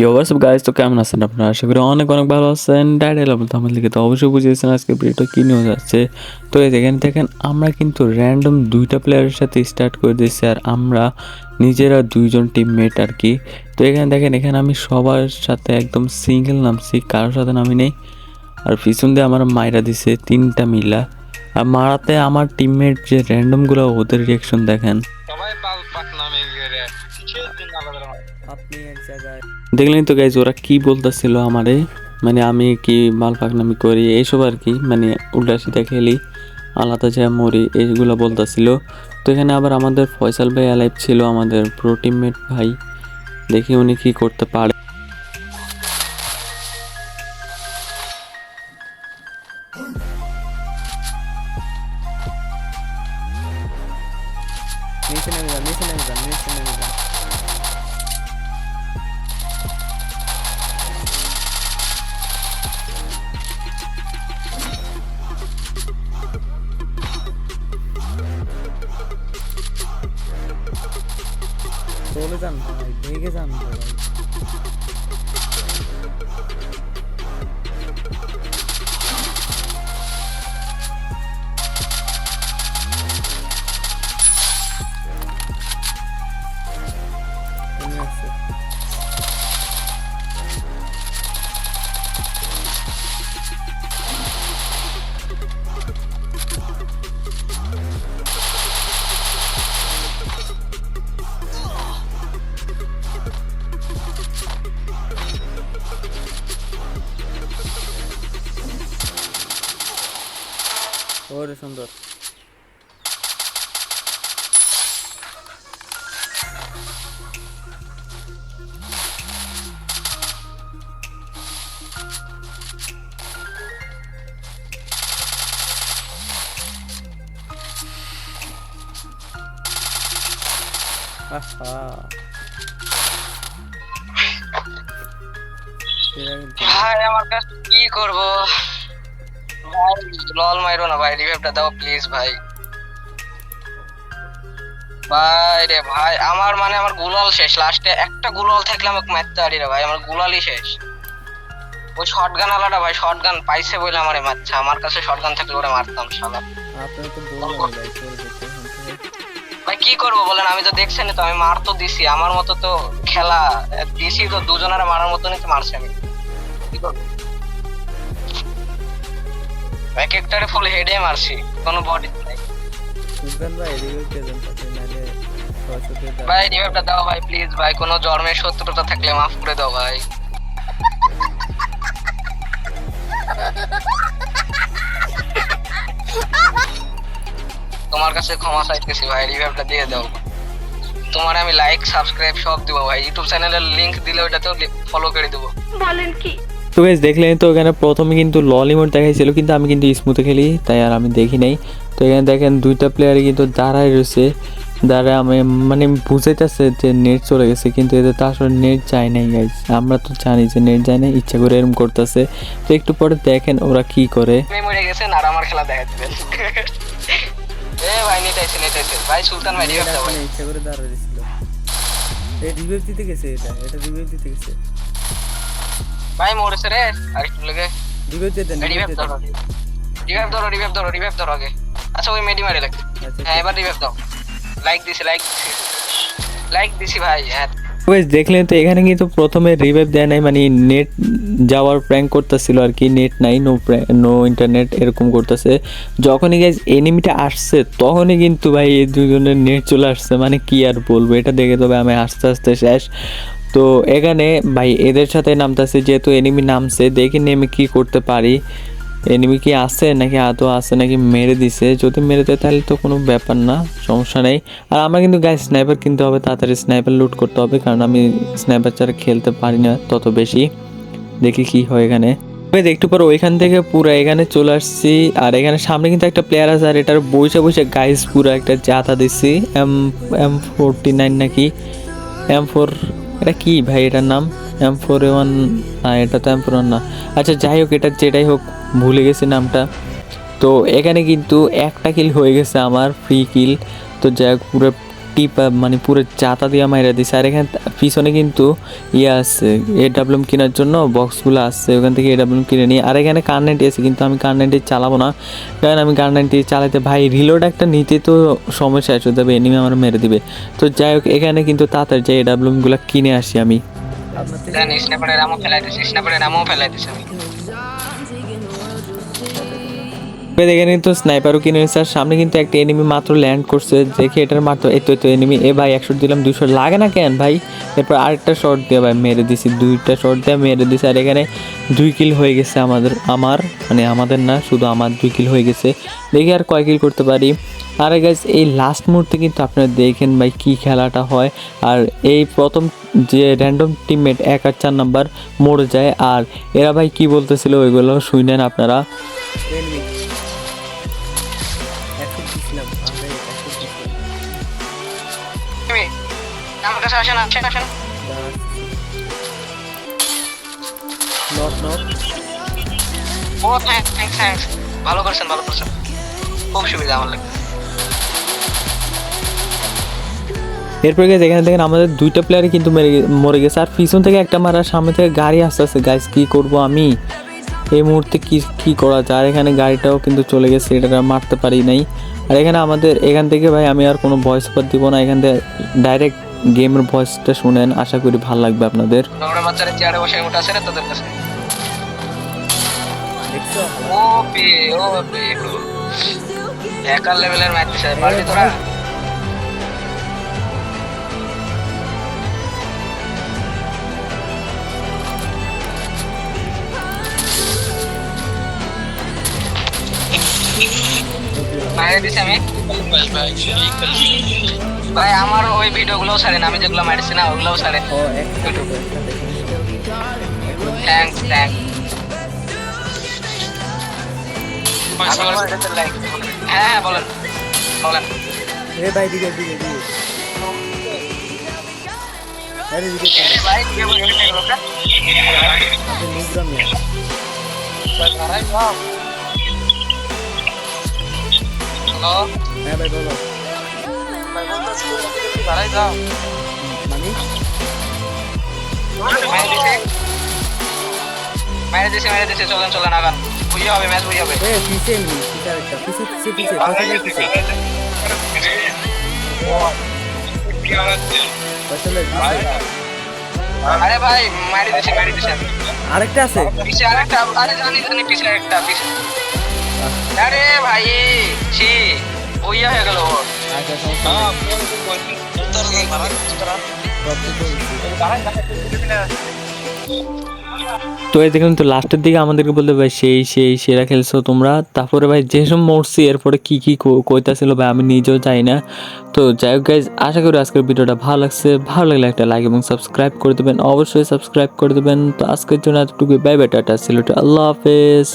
ইয়োগাস guys তো কেমন আছেন আপনারা? আশা করি অনেক অনেক ভালো আছেন। ডাইড এলাম তো আমার লিখে তো অবশ্যই বুঝিয়েছেন আজকে ভিডিওটা কী নিয়ে যাচ্ছে তো এই দেখেন দেখেন আমরা কিন্তু র্যান্ডম দুইটা প্লেয়ারের সাথে স্টার্ট করে দিয়েছি আর আমরা নিজেরা দুইজন টিমমেট আর কি। তো এখানে দেখেন এখানে আমি সবার সাথে একদম সিঙ্গেল নামছি কারোর সাথে নামি নেই। আর পিছন দিয়ে আমার মাইরা দিছে তিনটা মিলা। আর মারাতে আমার টিমমেট যে র্যান্ডমগুলো ওদের রিয়াকশন দেখেন। সবাই আপনি এক জায়গায় দেখলেন তো গাইজ ওরা কি বলতেছিল আমারে? মানে আমি কি মাল পাকনামি করি? এইসব আর কি। মানে উল্টা সিধা খেলি, আলাদা যা মরি, এইগুলো বলতেছিল। তো এখানে আবার আমাদের ফয়সাল ভাই অ্যালাইভ ছিল, আমাদের প্রো টিমমেট ভাই। দেখি উনি কি করতে পারে। নিচে নেমে যান, নিচে নেমে যান, নিচে নেমে যান। চলে যান ভাই ভেগে যান ভাই এমনি ওরে সুন্দর আহা এরা কিন্তু- ভাই আমার কাছে কি করব ভাই লল মাইরো না ভাই রিভাইভটা দাও প্লিজ ভাই। ভাই রে ভাই আমার মানে আমার গুলাল শেষ। লাস্টে একটা গুলাল থাকলে আমাকে মারতে পারি রে ভাই আমার গুলালই শেষ। ওই শটগান আলাদা ভাই শটগান পাইছে বলে আমারে মারছে। আমার কাছে শটগান থাকলে ওরে মারতাম শালা। তো ভাই কি করব বলেন? আমি তো দেখছেন তো আমি মার তো দিছি। আমার মতো তো খেলা দিছি তো দুজনের মারার মতনই তো মারছি আমি? কি করব? এক একটারে ফুল হেডে মারছি কোনো বডি নাই। সুলতান ভাই দেন। ভাই রিভাইভটা দাও ভাই প্লিজ ভাই কোনো জন্মের শত্রুতা থাকলে মাফ করে দাও ভাই। তোমার কাছে ক্ষমা চাইতেছি ভাই রিভাইভটা দিয়ে দাও। তোমার আমি লাইক সাবস্ক্রাইব সব দিব ভাই ইউটিউব চ্যানেলের লিংক দিলে ওটাতেও ফলো করে দেবো। তো গাইজ দেখলেন তো এখানে প্রথমে কিন্তু ললিমোড দেখাইছিল কিন্তু আমি কিন্তু স্মুথে খেলি তাই আর আমি দেখি নাই। তো এখানে দেখেন দুইটা প্লেয়ারে কিন্তু দাঁড়ায় রয়েছে দাঁড়ায় আমি মানে বুঝাইতেছে যে নেট চলে গেছে কিন্তু এদের তো আসলে নেট যায় নাই গাইজ আমরা তো জানি যে নেট যায় না ইচ্ছা করে এরকম করতেছে। তো একটু পরে দেখেন ওরা কি করে। মরে গেছেন আর আমার খেলা দেখা দিবেন। এ ভাই নেট আইছে নেট আইছে ভাই সুলতান ভাই রিভাইভ দাও ইচ্ছা করে দাঁড়িয়ে দিছিল এই রিভিউ দিতে গেছে এটা এটা রিভিউ দিতে গেছে। ভাই মরেছে রে আর একটু লেগে রিভিউ দিয়ে দেন রিভাইভ ধরো দেন রিভাইভ ধরো রিভাইভ ধরো রিভাইভ ধরো আগে আচ্ছা ওই মেডি মারে লাগে হ্যাঁ এবার রিভাইভ দাও লাইক দিছি লাইক দিছি লাইক দিছি ভাই হ্যাঁ গাইজ দেখলেন তো এখানে কিন্তু প্রথমে রিভাইভ দেয় নাই মানে নেট যাওয়ার প্র্যাঙ্ক করতেছিল আর কি নেট নাই নো নো ইন্টারনেট এরকম করতেছে যখনই গাইজ এনিমিটা আসছে তখনই কিন্তু ভাই এই দুজনের নেট চলে আসছে মানে কি আর বলব এটা দেখে তবে আমি আস্তে আস্তে শেষ তো এখানে ভাই এদের সাথে নামতেছে যেহেতু এনিমি নামছে, দেখি নেমে কি করতে পারি। এনিমি কি আছে নাকি আদৌ আছে নাকি মেরে দিছে? যদি মেরে দেয় তাহলে তো কোনো ব্যাপার না, সমস্যা নেই। আর আমার কিন্তু গায়ে স্নাইপার কিনতে হবে, তাড়াতাড়ি স্নাইপার লুট করতে হবে, কারণ আমি স্নাইপার ছাড়া খেলতে পারি না তত বেশি। দেখি কি হয় এখানে। একটু পর ওইখান থেকে পুরো এখানে চলে আসছি, আর এখানে সামনে কিন্তু একটা প্লেয়ার আছে, আর এটার বসে বসে গাইস পুরো একটা জাতা দিচ্ছি এম এম ফোরটি নাইন নাকি এম ফোর এটা কি ভাই? এটার নাম এম ফোর ওয়ান না, এটা তো এম ফোর ওয়ান না। আচ্ছা যাই হোক, এটা যেটাই হোক, ভুলে গেছে নামটা। তো এখানে কিন্তু একটা কিল হয়ে গেছে আমার ফ্রি কিল তো যাই হোক, পুরো টিপা মানে পুরো চাতা দিয়ে মাইরা দিছে। আর এখানে পিছনে কিন্তু ইয়ে আছে এ ডাব্লিউম কেনার জন্য বক্সগুলো আসছে ওখান থেকে এ ডাব্লিউম কিনে নিই আর এখানে কারেন্টি আছে, কিন্তু আমি কারেন্টি চালাবো না। কারণ আমি কারেন্টি চালাতে, ভাই রিলোড একটা নিতে তো সময় শেষ হতে হবে এনিমি আমার মেরে দিবে। তো যাই হোক, এখানে কিন্তু তাড়াতাড়ি যে এ ডাব্লিউমগুলো কিনে আসি আমি। স্ন্যাপারের আমও ফেলাই দিছি স্ন্যাপারের আমও ফেলাই আমি দেখে কিন্তু স্নাইপারও কিনে নিচ্ছে আর সামনে কিন্তু একটা এনিমি মাত্র ল্যান্ড করছে। দেখে এটার মাত্র এই তো এই তো এনিমি এ ভাই, একশো দিলাম দুশো লাগে না কেন ভাই? এরপর আরেকটা শর্ট দিয়ে ভাই মেরে দিছি, দুইটা শর্ট দিয়ে মেরে দিছি। আর এখানে দুই কিল হয়ে গেছে আমাদের, আমার মানে আমাদের না, শুধু আমার দুই কিল হয়ে গেছে। দেখি আর কয় কিল করতে পারি। আর গাইজ এই লাস্ট মুহূর্তে কিন্তু আপনারা দেখেন ভাই কি খেলাটা হয়। আর এই প্রথম যে র্যান্ডম টিমমেট এক আর চার নাম্বার মরে যায়। আর এরা ভাই কি বলতেছিল ওইগুলো শুনেন আপনারা। কাছে আসেন আসেন। আসেন নট নট ও ভালো করছেন ভালো করছেন। খুব সুবিধা আমার লাগে এরপরে গেছে এখানে দেখেন আমাদের দুইটা প্লেয়ারই কিন্তু মেরে মরে গেছে। আর পিছন থেকে একটা মারা সামনে থেকে গাড়ি আসতে আসতে গাইজ কি করব আমি? এই মুহূর্তে কি কি করা যায়? আর এখানে গাড়িটাও কিন্তু চলে গেছে। এটা মারতে পারি নাই। আর এখানে আমাদের এখান থেকে ভাই আমি আর কোনো ভয়েস ওভার দিব না। এখান থেকে ডাইরেক্ট গেমের ভয়েসটা শুনেন, আশা করি ভালো লাগবে আপনাদের। চেয়ারে বসে না তোদের কাছে? মাইরে দিছি আমি। ভাই আমার ওই ভিডিওগুলোও ছাড়েন আমি যেগুলো মারছি না ওগুলোও ছাড়েন। থ্যাঙ্কস থ্যাঙ্কস হ্যাঁ বলেন বলেন। এ ভাই দিকে দিকে দিকে। আরে দিকে ভাই কে বলে লোকটা আপনি নিউগ্রাম নিয়ে হ্যালো হ্যাঁ ভাই বলো। মেরে দিছে মেরে দিছে চলেন চলেন আরে ভাই মেরে দিছে মেরে দিছে আরেকটা আছে পিছে আরেকটা আরে জানি জানি পিছে আরেকটা পিছে আরে ভাই ছি বুঝে হয়ে গেল ওর। তো এই দেখুন, তো লাস্টের দিকে আমাদেরকে বলতে ভাই, সেই সেই, সেরা খেলছো তোমরা। তারপরে ভাই, যেসব মরছি এরপরে কি কি কইতাছিল ভাই, আমি নিজেও চাই না। তো যাই হোক গাইজ আশা করি আজকের ভিডিওটা ভালো লাগছে। ভালো লাগলে একটা লাইক এবং সাবস্ক্রাইব করে দেবেন। অবশ্যই সাবস্ক্রাইব করে দেবেন। তো আজকের জন্য এতটুকু বাই বাই টাটা ছিল আল্লাহ হাফেজ।